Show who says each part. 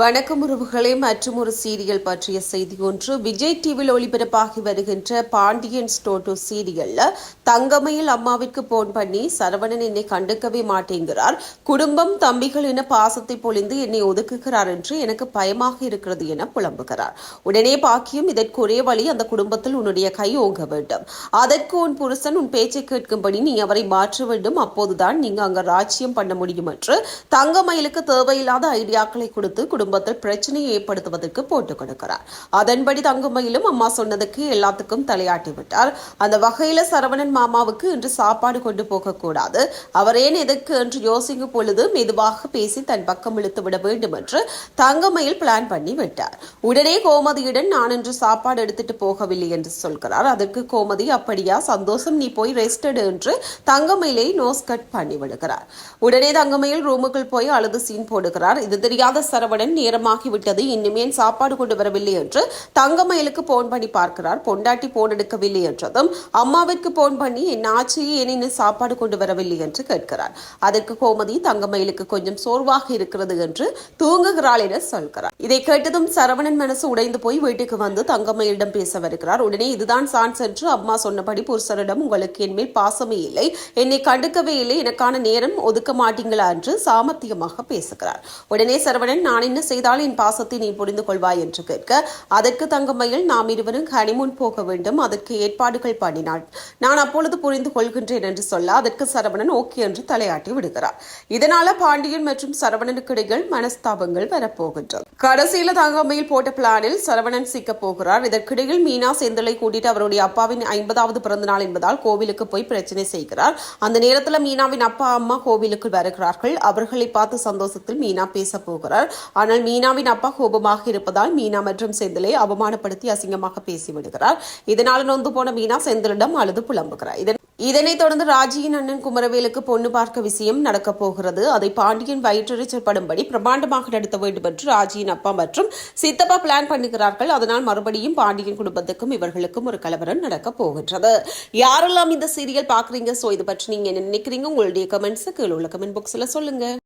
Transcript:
Speaker 1: வணக்கம் உறவுகளே மற்றும் ஒரு சீரியல் பற்றிய செய்தி ஒன்று. விஜய் டிவியில் ஒளிபரப்பாகி வருகின்ற பாண்டியன் ஸ்டோட்டோ சீரியல்ல தங்கமையில் அம்மாவிற்கு போன் பண்ணி சரவணன் என்னை கண்டுக்கவே மாட்டேங்கிறார். குடும்பம் தம்பிகள் என பாசத்தை பொழிந்து என்னை ஒதுக்குகிறார் என்று எனக்கு பயமாக இருக்கிறது என புலம்புகிறார். உடனே பாக்கியம் இதற்கு ஒரே வழி அந்த குடும்பத்தில் உன்னுடைய கை ஓங்க வேண்டும். அதற்கு உன் புருஷன் உன் பேச்சை கேட்கும்படி நீ அவரை மாற்ற வேண்டும். அப்போதுதான் நீங்க அங்க ராஜ்யம் பண்ண முடியும் என்று தங்கமயிலுக்கு தேவையில்லாத ஐடியாக்களை கொடுத்து குடும்பத்தில் பிரச்சனையை ஏற்படுத்துவதற்கு போட்டுக் கொடுக்கிறார். அதன்படி தங்கமயிலும் அம்மா சொன்னதுக்கு எல்லாத்துக்கும் தலையாட்டி விட்டார் அந்த வகையில சரவணன் மாமாவுக்கு இன்று சாப்பாடு கொண்டு போக கூடாது. அவர் ஏன் எதற்கு என்று யோசிக்கும் பொழுது மெதுவாக பேசி தன் பக்கம் இழுத்து விட வேண்டும் என்று தங்கமயில் பிளான் பண்ணி விட்டார். உடனே கோமதியுடன் நான் இன்று சாப்பாடு எடுத்துட்டு போகவில்லை என்று சொல்கிறார். அதற்கு கோமதி அப்படியா சந்தோஷம் நீ போய் ரெஸ்ட் எடு என்று தங்கமயிலை நோஸ் கட் பண்ணி விடுகிறார். உடனே தங்கமயில் ரூமுக்குள் போய் அழுது சீன் போடுகிறார். இது தெரியாத சரவணன் நேரமாகி விட்டது இன்னுமே சாப்பாடு கொண்டு வரவில்லை என்று தங்கமயிலுக்கு போன் பண்ணி பார்க்கிறார். பொண்டாட்டி போன் எடுக்கவில்லை என்றதும் அம்மாவிற்கு போன் பண்ணி என் ஆட்சி ஏன் இன்னும் சாப்பாடு கொண்டு வரவில்லை? என்று கேட்கிறார். அதற்கு கோமதி தங்கமயிலுக்கு கொஞ்சம் சோர்வாக இருக்கிறது என்று தூங்குகிறாள் என சொல்கிறார். இதை கேட்டதும் சரவணன் மனசு உடைந்து போய் வீட்டுக்கு வந்து தங்கமயிலிடம் பேச வருகிறார். உடனே இதுதான் சான்ஸ் என்று அம்மா சொன்னபடி புருஷரிடம் உங்களுக்கு என் மேல் பாசமே இல்லை. என்னை கண்டுக்கவே இல்லை. எனக்கான நேரம் ஒதுக்க மாட்டீங்களா? என்று சாமர்த்தியமாக பேசுகிறார். உடனே சரவணன் நான் என்ன என்ன செய்தால் என் பாசத்தை நீ புரிந்து கொள்வாய் என்று கேட்க அதற்கு தங்கமயில் நாம் இருவரும் ஹனிமூன் போக வேண்டும். அதற்கு ஏற்பாடுகள் பண்ணினாள். நான் அப்பொழுது புரிந்து கொள்கின்றேன் என்று சொல்ல அதற்கு சரவணன் ஓகே என்று தலையாட்டி விடுகிறார். இதனால பாண்டியன் மற்றும் சரவணனுக்கு இடையில் மனஸ்தாபங்கள் வரப்போகின்றது கடைசியில தங்கமயில் போட்ட பிளானில் சரவணன் சிக்க போகிறார். இதற்கிடையில் மீனா செந்திலை கூட்டிட்டு அவருடைய அப்பாவின் ஐம்பதாவது பிறந்த நாள் என்பதால் கோவிலுக்கு போய் பிரச்சனை செய்கிறார். அந்த நேரத்தில் மீனாவின் அப்பா அம்மா கோவிலுக்கு வருகிறார்கள். அவர்களை பார்த்து சந்தோஷத்தில் மீனா பேச போகிறார். ஆனால் மீனாவின் அப்பா கோபமாக இருப்பதால் மீனா மற்றும் செந்திலை அவமானப்படுத்தி அசிங்கமாக பேசிவிடுகிறார். இதனால் நொந்து போன மீனா செந்திலிடம் அழுது புலம்புகிறார். இதன் இதனைத் தொடர்ந்து ராஜியின் அண்ணன் குமரவேலுக்கு பொண்ணு பார்க்க விஷயம் நடக்கப் போகிறது. அதை பாண்டியன் வயிற்றெரிச்சல் படும்படி பிரமாண்டமாக நடத்த வேண்டும் என்று ராஜியின் அப்பா மற்றும் சித்தப்பா பிளான் பண்ணுகிறார்கள். அதனால் மறுபடியும் பாண்டியன் குடும்பத்துக்கும் இவர்களுக்கும் ஒரு கலவரம் நடக்கப் போகின்றது. யாரெல்லாம் இந்த சீரியல் பாக்குறீங்க சோ இது பற்றி நீங்க என்ன நினைக்கிறீங்க? உங்களுடைய கமெண்ட்ஸ் கீழே உள்ள கமெண்ட் பாக்ஸ்ல சொல்லுங்க.